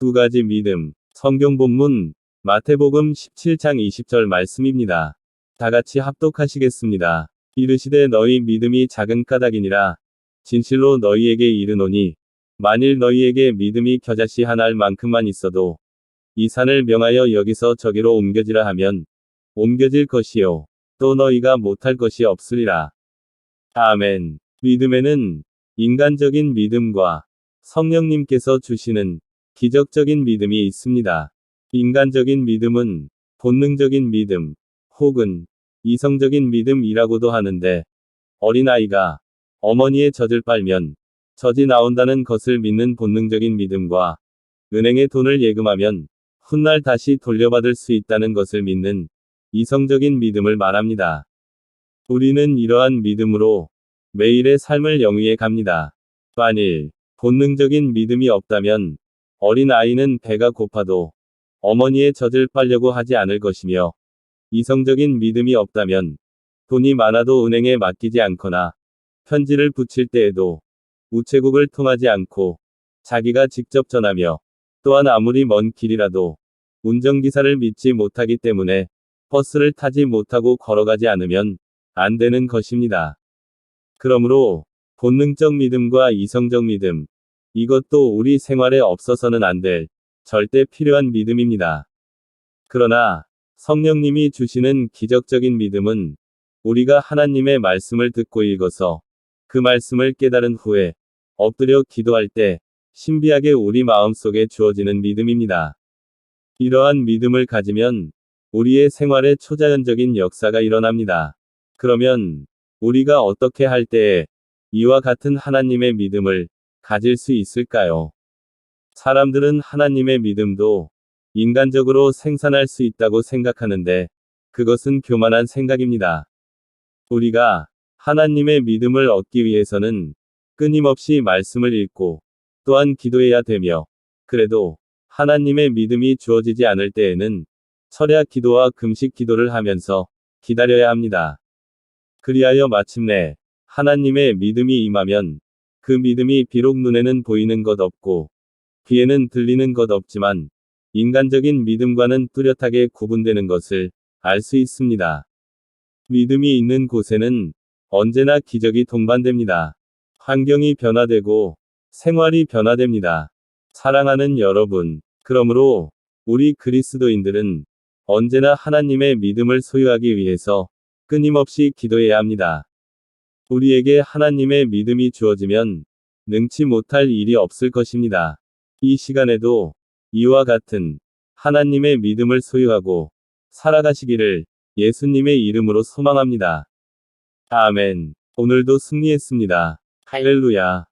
두 가지 믿음. 성경 본문 마태복음 17장 20절 말씀입니다. 다 같이 합독하시겠습니다. 이르시되 너희 믿음이 작은 까닭이니라. 진실로 너희에게 이르노니 만일 너희에게 믿음이 겨자씨 한 알만큼만 있어도 이 산을 명하여 여기서 저기로 옮겨지라 하면 옮겨질 것이요 또 너희가 못할 것이 없으리라. 아멘. 믿음에는 인간적인 믿음과 성령님께서 주시는 기적적인 믿음이 있습니다. 인간적인 믿음은 본능적인 믿음 혹은 이성적인 믿음이라고도 하는데 어린아이가 어머니의 젖을 빨면 젖이 나온다는 것을 믿는 본능적인 믿음과 은행에 돈을 예금하면 훗날 다시 돌려받을 수 있다는 것을 믿는 이성적인 믿음을 말합니다. 우리는 이러한 믿음으로 매일의 삶을 영위해 갑니다. 만일 본능적인 믿음이 없다면 어린 아이는 배가 고파도 어머니의 젖을 빨려고 하지 않을 것이며 이성적인 믿음이 없다면 돈이 많아도 은행에 맡기지 않거나 편지를 붙일 때에도 우체국을 통하지 않고 자기가 직접 전하며 또한 아무리 먼 길이라도 운전기사를 믿지 못하기 때문에 버스를 타지 못하고 걸어가지 않으면 안 되는 것입니다. 그러므로 본능적 믿음과 이성적 믿음, 이것도 우리 생활에 없어서는 안 될 절대 필요한 믿음입니다. 그러나 성령님이 주시는 기적적인 믿음은 우리가 하나님의 말씀을 듣고 읽어서 그 말씀을 깨달은 후에 엎드려 기도할 때 신비하게 우리 마음속에 주어지는 믿음입니다. 이러한 믿음을 가지면 우리의 생활에 초자연적인 역사가 일어납니다. 그러면 우리가 어떻게 할 때에 이와 같은 하나님의 믿음을 가질 수 있을까요? 사람들은 하나님의 믿음도 인간적으로 생산할 수 있다고 생각하는데 그것은 교만한 생각입니다. 우리가 하나님의 믿음을 얻기 위해서는 끊임없이 말씀을 읽고 또한 기도해야 되며 그래도 하나님의 믿음이 주어지지 않을 때에는 철야 기도와 금식 기도를 하면서 기다려야 합니다. 그리하여 마침내 하나님의 믿음이 임하면 그 믿음이 비록 눈에는 보이는 것 없고 귀에는 들리는 것 없지만 인간적인 믿음과는 뚜렷하게 구분되는 것을 알 수 있습니다. 믿음이 있는 곳에는 언제나 기적이 동반됩니다. 환경이 변화되고 생활이 변화됩니다. 사랑하는 여러분, 그러므로 우리 그리스도인들은 언제나 하나님의 믿음을 소유하기 위해서 끊임없이 기도해야 합니다. 우리에게 하나님의 믿음이 주어지면 능치 못할 일이 없을 것입니다. 이 시간에도 이와 같은 하나님의 믿음을 소유하고 살아가시기를 예수님의 이름으로 소망합니다. 아멘. 오늘도 승리했습니다. 할렐루야.